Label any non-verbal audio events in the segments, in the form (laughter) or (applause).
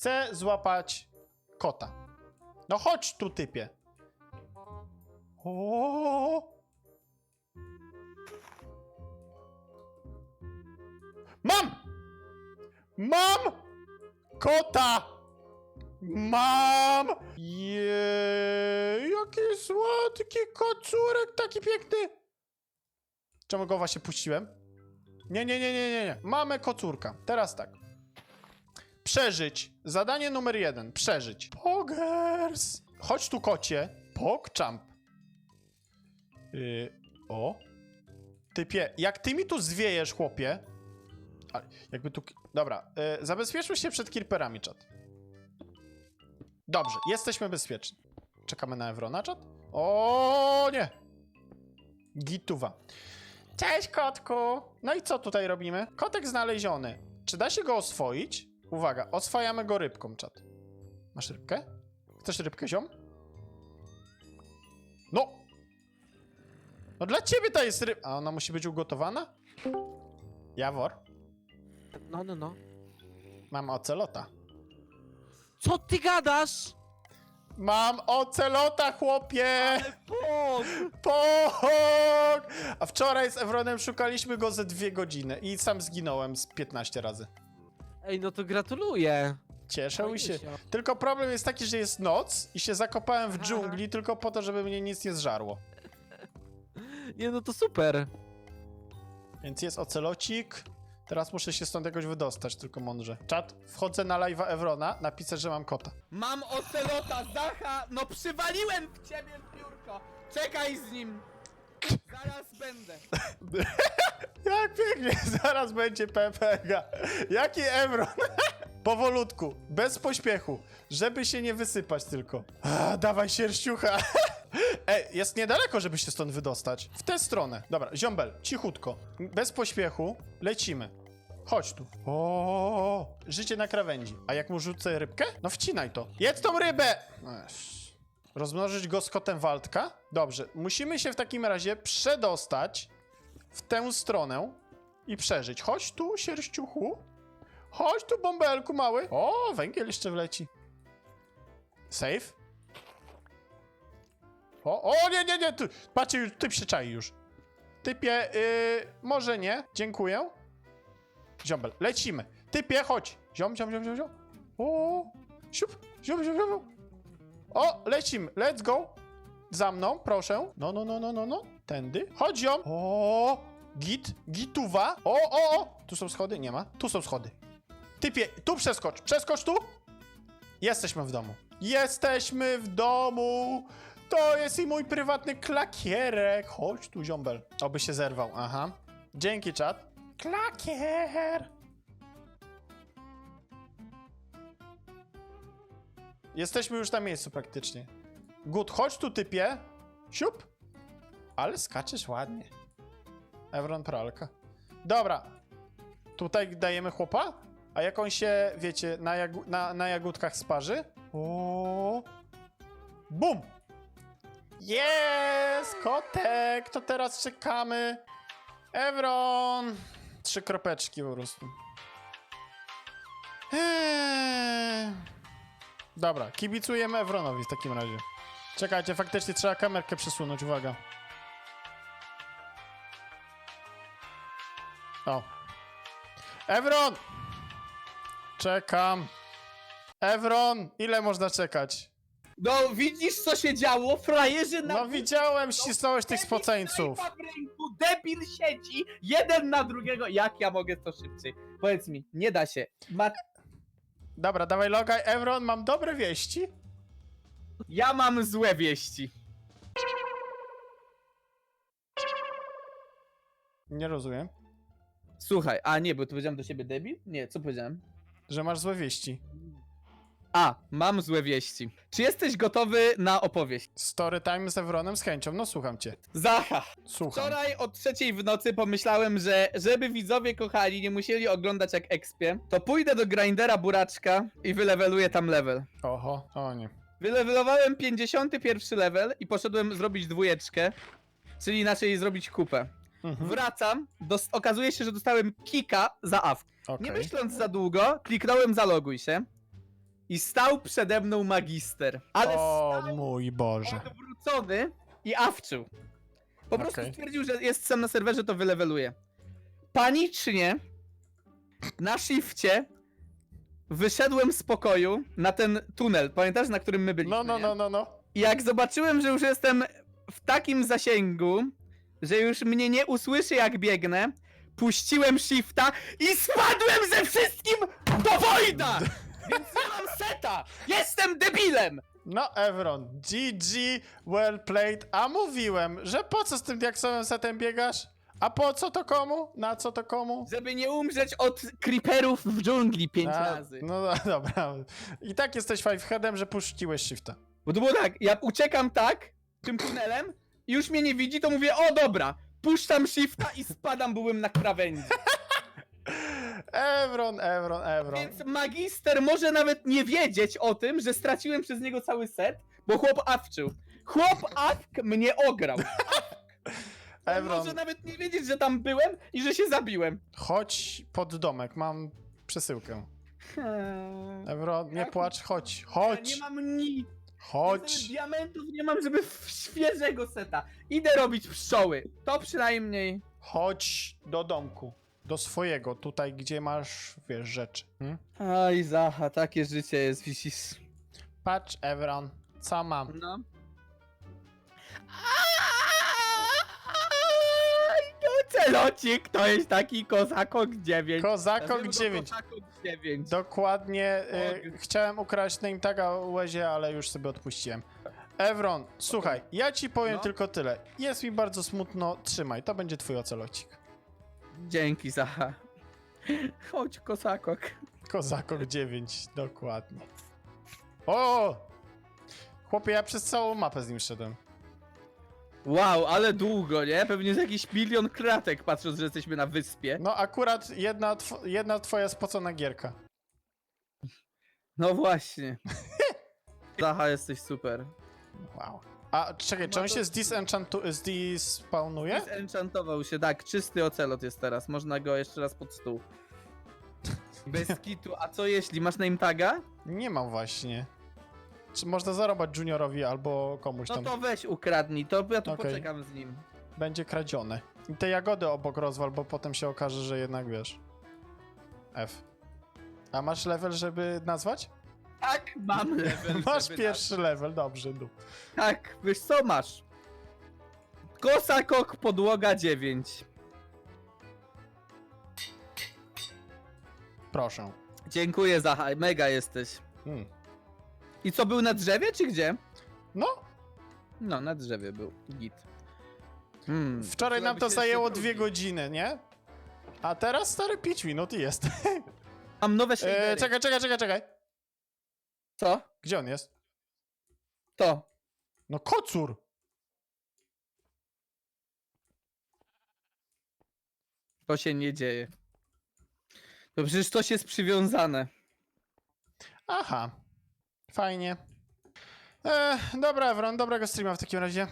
Chcę złapać kota. No chodź tu, typie. O! Mam! Mam! Kota! Mam! Jej, jaki słodki kocurek, taki piękny! Czemu go właśnie puściłem? Nie, nie, nie, nie, nie, nie. Mamy kocurka. Teraz tak. Przeżyć. Zadanie numer jeden. Przeżyć. Pogers. Chodź tu, kocie. Pogchamp. Yy, o. Typie, jak ty mi tu zwiejesz, chłopie. A, jakby tu... Dobra, yy, zabezpieczmy się przed kirperami, czat. Dobrze, jesteśmy bezpieczni. Czekamy na Evrona, czat? O nie! Gituwa. Cześć, kotku! No i co tutaj robimy? Kotek znaleziony. Czy da się go oswoić? Uwaga, oswajamy go rybką, czat. Masz rybkę? Chcesz rybkę, ziom? No! No dla ciebie to jest ryb... A ona musi być ugotowana? Jawor, No, no, no. mam ocelota. Co ty gadasz? Mam ocelota, chłopie! Pok! A wczoraj z Evronem szukaliśmy go ze dwie godziny i sam zginąłem z 15 razy. Ej, no to gratuluję. Cieszę Fajnie się. się. Tylko problem jest taki, że jest noc i się zakopałem w Aha. dżungli tylko po to, żeby mnie nic nie zżarło. Nie, no to super. Więc jest ocelocik. Teraz muszę się stąd jakoś wydostać, tylko mądrze. Czat, wchodzę na live'a Evrona, napisać, że mam kota. Mam ocelota, Zacha! No przywaliłem w ciebie w biurko! Czekaj z nim! Zaraz będę. (laughs) Jak pięknie, (laughs) zaraz będzie PPG. Jaki Evron? (laughs) Powolutku, bez pośpiechu, żeby się nie wysypać tylko. A, dawaj sierściucha. (laughs) Ej, jest niedaleko, żeby się stąd wydostać. W tę stronę. Dobra, ziombel, cichutko. Bez pośpiechu, lecimy. Chodź tu. O, życie na krawędzi. A jak mu rzucę rybkę? No wcinaj to. Jedz tą rybę! Esz. Rozmnożyć go z kotem Waldka? Dobrze, musimy się w takim razie przedostać w tę stronę i przeżyć. Chodź tu, sierściuchu. Chodź tu, bąbelku mały. O, węgiel jeszcze wleci. Safe? O, o, nie, nie, nie, ty, patrzcie, typ się czai już. Typie, yy, może nie, dziękuję. Ziombel, lecimy. Typie, chodź. Ziom, ziom, ziom, ziom, ziom. O, siup, ziom, ziom, ziom. O, lecimy, let's go. Za mną, proszę. No, no, no, no, no, no. Tędy. Ziom. O, git, gituwa. O, o, o. Tu są schody? Nie ma. Tu są schody. Typie, tu przeskocz. Przeskocz tu. Jesteśmy w domu. Jesteśmy w domu. To jest i mój prywatny klakierek. Chodź tu, ziombel. Oby się zerwał. Aha. Dzięki, czat. Klakier. Jesteśmy już na miejscu praktycznie. Good, chodź tu, typie. Siup. Ale skaczesz ładnie. Evron pralka. Dobra. Tutaj dajemy chłopa? A jak on się, wiecie, na, jagu na, na jagódkach sparzy? O. Bum! Jest! Kotek! To teraz czekamy. Evron! Trzy kropeczki po prostu. Eee. Dobra, kibicujemy Evronowi w takim razie. Czekajcie, faktycznie trzeba kamerkę przesunąć, uwaga. O. Evron! Czekam. Evron, ile można czekać? No widzisz co się działo? Frajerzy na... No widziałem, ścisnąłeś tych spoceńców. Debil w ręku, debil sieci, jeden na drugiego. Jak ja mogę to szybciej? Powiedz mi, nie da się. Ma... Dobra, dawaj logaj, Evron, mam dobre wieści. Ja mam złe wieści. Nie rozumiem. Słuchaj, a nie, bo to powiedziałem do siebie debil? Nie, co powiedziałem? Że masz złe wieści. A, mam złe wieści. Czy jesteś gotowy na opowieść? Story time z Evronem z chęcią, no słucham cię. Zacha! Słucham. Wczoraj o trzeciej w nocy pomyślałem, że żeby widzowie kochali, nie musieli oglądać jak ekspię, to pójdę do grindera buraczka i wyleweluję tam level. Oho, o nie. Wylewelowałem 51 level i poszedłem zrobić dwójeczkę, czyli inaczej zrobić kupę. Mhm. Wracam, dos- okazuje się, że dostałem kika za AF. Okej. Nie myśląc za długo, kliknąłem zaloguj się. i stał przede mną magister. Ale O mój Boże. odwrócony i awczył. Po prostu Okej. stwierdził, że jest sam na serwerze, to wyleweluje. Panicznie na shifcie wyszedłem z pokoju na ten tunel. Pamiętasz, na którym my byliśmy? No, no, nie? no, no, no. I jak zobaczyłem, że już jestem w takim zasięgu, że już mnie nie usłyszy jak biegnę, puściłem shifta i spadłem ze wszystkim do Wojda! Więc nie mam seta! Jestem debilem! No, Evron, GG, well played. A mówiłem, że po co z tym diaksowym setem biegasz? A po co to komu? Na co to komu? Żeby nie umrzeć od creeperów w dżungli pięć A, razy. No do- (laughs) dobra. I tak jesteś fiveheadem, że puściłeś shifta. Bo to było tak, ja uciekam tak, tym tunelem i już mnie nie widzi, to mówię, o dobra, puszczam shifta i spadam, byłem na krawędzi. Evron, Evron, Evron. Więc magister może nawet nie wiedzieć o tym, że straciłem przez niego cały set, bo chłop awczył. Chłop awk mnie ograł. On Evron, może nawet nie wiedzieć, że tam byłem i że się zabiłem. chodź pod domek, mam przesyłkę. Hmm. Evron, nie płacz, chodź, Ja chodź, nie mam nic. Chodź. Diamentów nie mam, żeby w świeżego seta. Idę robić pszczoły. To przynajmniej. Chodź do domku. Do swojego, tutaj gdzie masz, wiesz, rzeczy. Hmm? Aj, Zacha, takie życie jest, widzisz. Patrz, Evron, co mam? No. Aj, celocik, to jest taki kozakok 9. Kozakok 9. Kozakok 9. Dokładnie. Y, chciałem ukraść name taga Łezie, ale już sobie odpuściłem. Evron, słuchaj, ja ci powiem No. tylko tyle. Jest mi bardzo smutno, trzymaj, to będzie twój ocelocik. Dzięki, Zacha. Chodź, kozakok. Kozakok 9, dokładnie. O! Chłopie, ja przez całą mapę z nim szedłem. Wow, ale długo, nie? Pewnie z jakiś milion kratek, patrząc, że jesteśmy na wyspie. No akurat jedna, tw- jedna twoja spocona gierka. No właśnie. (laughs) Zacha, jesteś super. Wow. A czekaj, czy on się zdispawnuje? Zenchantował się, tak, czysty ocelot jest teraz, można go jeszcze raz pod stół. (laughs) Bez kitu, a co jeśli, masz name taga? Nie mam właśnie. Czy można zarobić juniorowi albo komuś No tam? to weź ukradnij, to ja tu Okej. poczekam z nim. Będzie kradzione. I te jagody obok rozwal, bo potem się okaże, że jednak wiesz. F. A masz level, żeby nazwać? Tak, mam level. Masz żeby pierwszy level, dobrze, du. na- Tak, wiesz co masz? Kosakok podłoga 9. Proszę. Dziękuję za mega jesteś. Hmm. I co, był na drzewie czy gdzie? No, No, na drzewie był, git. Hmm, wczoraj nam to zajęło dwie godziny, nie? A teraz stary 5 minut i jest. (laughs) Mam nowe E, shadery. czekaj, czekaj, czekaj, czekaj. Co? Gdzie on jest? To. No kocur! To się nie dzieje. To przecież coś jest przywiązane. Aha. Fajnie. E, dobra, Evron, dobrego streama w takim razie.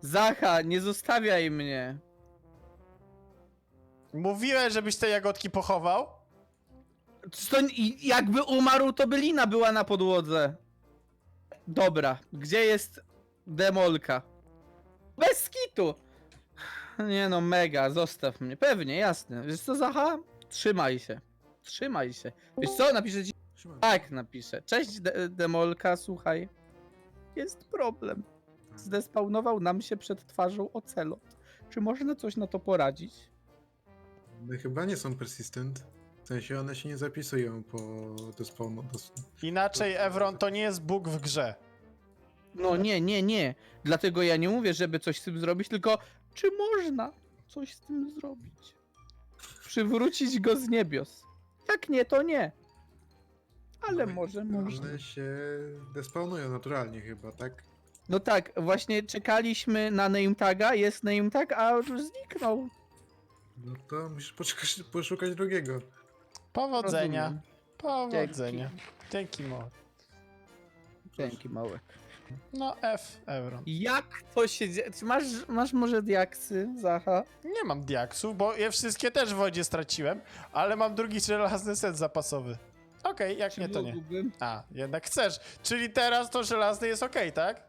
Zacha, nie zostawiaj mnie. Mówiłem, żebyś te jagodki pochował. To, i- jakby umarł, to by lina była na podłodze. Dobra, gdzie jest demolka? Bez kitu! Nie no, mega, zostaw mnie. Pewnie, jasne. Wiesz co, Zacha? Trzymaj się. Trzymaj się. Wiesz co, napiszę ci... Tak, napiszę. Cześć, de demolka, słuchaj. Jest problem. Zdespawnował nam się przed twarzą ocelot. Czy można coś na to poradzić? No chyba nie są persistent. W sensie one się nie zapisują po despawnu. Dos... Inaczej, Evron, to nie jest bóg w grze. No nie, nie, nie. Dlatego ja nie mówię, żeby coś z tym zrobić, tylko czy można coś z tym zrobić? Przywrócić go z niebios. Jak nie, to nie. Ale No może można. One się despawnują naturalnie chyba, tak? No tak, właśnie czekaliśmy na name taga, jest name tag, a już zniknął. No to musisz poszukać, poszukać drugiego. Powodzenia. Rozumiem. Powodzenia. Dzięki, mo. Dzięki, małek. No F, Evron. Jak to się dzieje? Czy masz, masz może diaksy, Zacha? Nie mam diaksów, bo je wszystkie też w wodzie straciłem, ale mam drugi żelazny set zapasowy. Okej, jak Czy nie, to nie. mógłbym? A, jednak chcesz. Czyli teraz to żelazny jest okej, tak?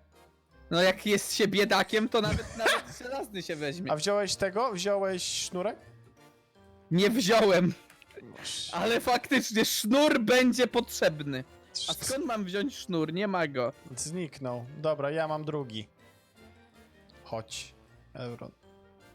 No jak jest się biedakiem, to nawet, (laughs) nawet żelazny się weźmie. A wziąłeś tego? Wziąłeś sznurek? Nie wziąłem, ale faktycznie sznur będzie potrzebny. A skąd mam wziąć sznur? Nie ma go. Zniknął. Dobra, ja mam drugi. Chodź, Euron.